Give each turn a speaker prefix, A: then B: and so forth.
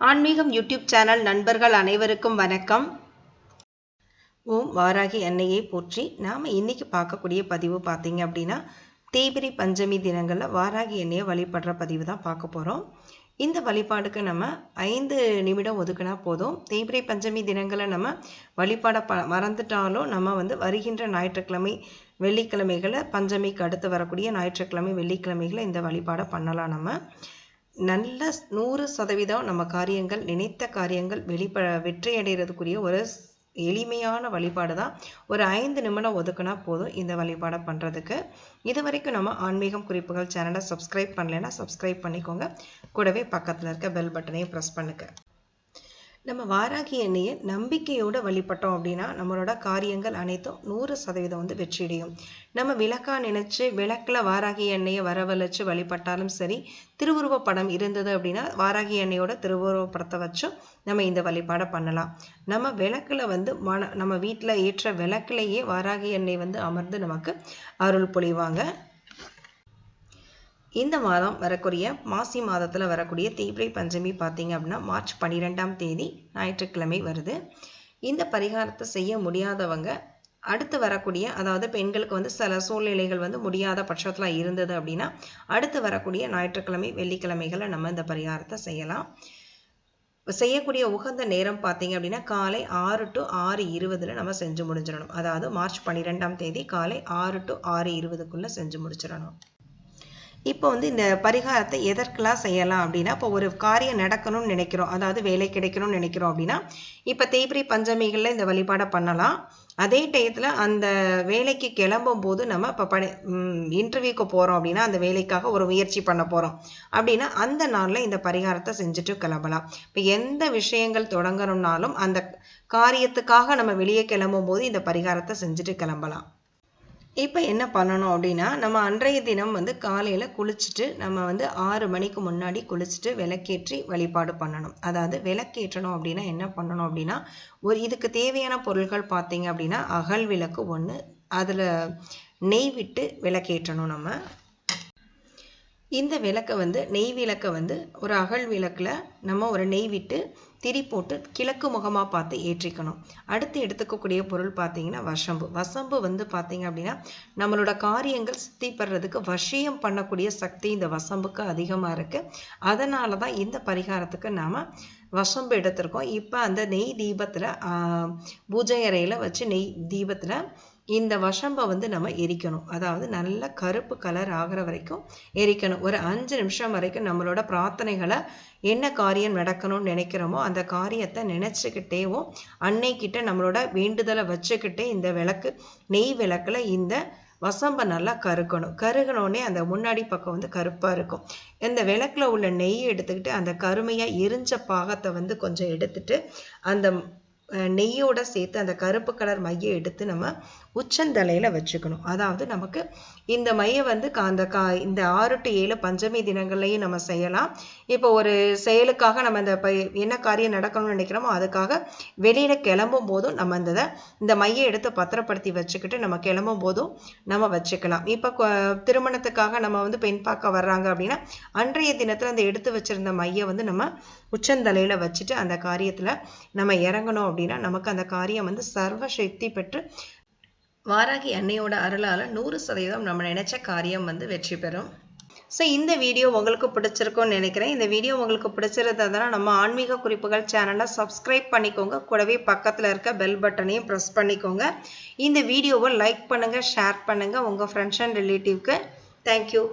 A: ஆன்மீகம் YouTube channel நண்பர்கள் அனைவருக்கும் வணக்கம். ஓம் வாராகி அன்னையை போற்றி நாம் இன்றைக்கி பார்க்கக்கூடிய பதிவு பார்த்தீங்க அப்படின்னா தேய்பிரி பஞ்சமி தினங்களில் வாராகி எண்ணெயை வழிபடுற பதிவு தான் பார்க்க போகிறோம் இந்த வழிபாடுக்கு நம்ம ஐந்து நிமிடம் ஒதுக்குனா போதும். தேய்பிரை பஞ்சமி தினங்களை நம்ம வழிபாட ப மறந்துட்டாலும் நம்ம வந்து வருகின்ற ஞாயிற்றுக்கிழமை வெள்ளிக்கிழமைகளை பஞ்சமிக்கு அடுத்து வரக்கூடிய ஞாயிற்றுக்கிழமை வெள்ளிக்கிழமைகளை இந்த வழிபாடை பண்ணலாம் நம்ம. நல்ல நூறு சதவீதம் நம்ம காரியங்கள் நினைத்த காரியங்கள் வெளிப்ப வெற்றி அடைகிறதுக்குரிய ஒரு எளிமையான வழிபாடு தான். ஒரு ஐந்து நிமிடம் ஒதுக்குனா போதும் இந்த வழிபாடை பண்ணுறதுக்கு இது வரைக்கும் நம்ம ஆன்மீகம் குறிப்புகள் சேனலை சப்ஸ்கிரைப் பண்ணலைன்னா சப்ஸ்கிரைப் பண்ணிக்கோங்க. கூடவே பக்கத்தில் இருக்க பெல் பட்டனையும் ப்ரெஸ் பண்ணுங்கள் நம்ம வாராகி எண்ணெயை நம்பிக்கையோடு வழிபட்டோம் அப்படின்னா நம்மளோட காரியங்கள் அனைத்தும் நூறு சதவீதம் வந்து வெற்றியடையும் நம்ம விளக்கா நினைச்சு விளக்கில் வாராகி எண்ணெயை வரவழைச்சு வழிபட்டாலும் சரி திருவுருவ படம் இருந்தது அப்படின்னா வாராகி எண்ணெயோட திருவுருவ படத்தை வச்சும் நம்ம இந்த வழிபாடை பண்ணலாம். நம்ம விளக்கில் வந்து மன நம்ம வீட்டில் ஏற்ற விளக்குலையே வாராகி எண்ணெய் வந்து அமர்ந்து நமக்கு அருள் பொழிவாங்க இந்த மாதம் வரக்கூடிய மாசி மாதத்தில் வரக்கூடிய தீபிரை பஞ்சமி பார்த்தீங்க அப்படின்னா மார்ச் பன்னிரெண்டாம் தேதி ஞாயிற்றுக்கிழமை வருது. இந்த பரிகாரத்தை செய்ய முடியாதவங்க அடுத்து வரக்கூடிய அதாவது பெண்களுக்கு வந்து சில சூழ்நிலைகள் வந்து முடியாத பட்சத்தில் இருந்தது அப்படின்னா அடுத்து வரக்கூடிய ஞாயிற்றுக்கிழமை வெள்ளிக்கிழமைகளை நம்ம இந்த பரிகாரத்தை செய்யலாம். செய்யக்கூடிய உகந்த நேரம் பார்த்தீங்க அப்படின்னா காலை ஆறு டு ஆறு இருபதில் நம்ம செஞ்சு முடிஞ்சிடணும். அதாவது மார்ச் பன்னிரெண்டாம் தேதி காலை ஆறு டு ஆறு இருபதுக்குள்ளே செஞ்சு முடிச்சிடணும். இப்போ வந்து இந்த பரிகாரத்தை எதற்கெல்லாம் செய்யலாம் அப்படின்னா இப்போ ஒரு காரியம் நடக்கணும்னு நினைக்கிறோம். அதாவது வேலை கிடைக்கணும்னு நினைக்கிறோம் அப்படின்னா இப்போ தேய்பிரி பஞ்சமிகளில் இந்த வழிபாடை பண்ணலாம். அதே டயத்தில் அந்த வேலைக்கு கிளம்பும் போது நம்ம இப்போ படி இன்டர்வியூக்கு போகிறோம் அப்படின்னா அந்த வேலைக்காக ஒரு முயற்சி பண்ண போகிறோம் அப்படின்னா அந்த நாளில் இந்த பரிகாரத்தை செஞ்சுட்டு கிளம்பலாம். இப்போ எந்த விஷயங்கள் தொடங்கணும்னாலும் அந்த காரியத்துக்காக நம்ம வெளியே கிளம்பும் போது இந்த பரிகாரத்தை செஞ்சுட்டு கிளம்பலாம். இப்போ என்ன பண்ணணும் அப்படின்னா நம்ம அன்றைய தினம் வந்து காலையில் குளிச்சுட்டு நம்ம வந்து ஆறு மணிக்கு முன்னாடி குளிச்சுட்டு விளக்கேற்றி வழிபாடு பண்ணணும். அதாவது விளக்கேற்றணும் அப்படின்னா என்ன பண்ணணும் அப்படின்னா ஒரு இதுக்கு தேவையான பொருள்கள் பார்த்தீங்க அப்படின்னா அகல் விளக்கு ஒன்று அதில் நெய் விட்டு விளக்கேற்றணும் நம்ம. இந்த விளக்கை வந்து நெய் விளக்கை வந்து ஒரு அகல் விளக்கில் நம்ம ஒரு நெய் விட்டு திரி போட்டு கிழக்கு முகமாக பார்த்து ஏற்றிக்கணும். அடுத்து எடுத்துக்கக்கூடிய பொருள் பார்த்தீங்கன்னா வசம்பு. வசம்பு வந்து பார்த்தீங்க அப்படின்னா நம்மளோட காரியங்கள் சித்திப்படுறதுக்கு வசியம் பண்ணக்கூடிய சக்தி இந்த வசம்புக்கு அதிகமாக இருக்குது அதனால தான் இந்த பரிகாரத்துக்கு நாம் வசம்பு எடுத்திருக்கோம். இப்போ அந்த நெய் தீபத்தில் பூஜை அறையில் வச்சு நெய் தீபத்தில் இந்த வசம்பை வந்து நம்ம எரிக்கணும். அதாவது நல்ல கருப்பு கலர் ஆகிற வரைக்கும் எரிக்கணும். ஒரு அஞ்சு நிமிஷம் வரைக்கும் நம்மளோட பிரார்த்தனைகளை என்ன காரியம் நடக்கணும்னு நினைக்கிறோமோ அந்த காரியத்தை நினச்சிக்கிட்டேவும் அன்னைக்கிட்ட நம்மளோட வேண்டுதலை வச்சுக்கிட்டே இந்த விளக்கு நெய் விளக்கில் இந்த வசம்பை நல்லா கருக்கணும் கருகனோடனே அந்த முன்னாடி பக்கம் வந்து கருப்பாக இருக்கும். இந்த விளக்கில் உள்ள நெய்யை எடுத்துக்கிட்டு அந்த கருமையாக எரிஞ்ச பாகத்தை வந்து கொஞ்சம் எடுத்துட்டு அந்த நெய்யோட சேர்த்து அந்த கருப்பு கலர் மையை எடுத்து நம்ம உச்சந்தலையில் வச்சுக்கணும். அதாவது நமக்கு இந்த மையை வந்து அந்த கா இந்த ஆறு டு ஏழு பஞ்சமி தினங்கள்லையும் நம்ம செய்யலாம். இப்போ ஒரு செயலுக்காக நம்ம இந்த என்ன காரியம் நடக்கணும்னு நினைக்கிறோமோ அதுக்காக வெளியில் கிளம்பும் போதும் நம்ம அந்த இந்த மையை எடுத்து பத்திரப்படுத்தி வச்சுக்கிட்டு நம்ம கிளம்பும் போதும் நம்ம வச்சுக்கலாம். இப்போ திருமணத்துக்காக நம்ம வந்து பெண் பார்க்க வர்றாங்க அப்படின்னா அன்றைய தினத்தில் அந்த எடுத்து வச்சிருந்த மையை வந்து நம்ம உச்சந்தலையில் வச்சுட்டு அந்த காரியத்தில் நம்ம இறங்கணும் அப்படின்னு நமக்கு அந்த காரியம் வந்து சர்வ சக்தி பெற்று வாராகி அன்னையோட அருளால் நூறு சதவீதம் நம்ம நினைச்ச காரியம் வந்து வெற்றி பெறும். ஸோ இந்த வீடியோ உங்களுக்கு பிடிச்சிருக்கும்னு நினைக்கிறேன். இந்த வீடியோ உங்களுக்கு பிடிச்சிருந்ததுனா நம்ம ஆன்மீக குறிப்புகள் சேனலை சப்ஸ்கிரைப் பண்ணிக்கோங்க. கூடவே பக்கத்தில் இருக்க பெல் பட்டனையும் ப்ரெஸ் பண்ணிக்கோங்க. இந்த வீடியோவை லைக் பண்ணுங்கள் ஷேர் பண்ணுங்கள் உங்கள் ஃப்ரெண்ட்ஸ் அண்ட் ரிலேட்டிவ்க்கு தேங்க்யூ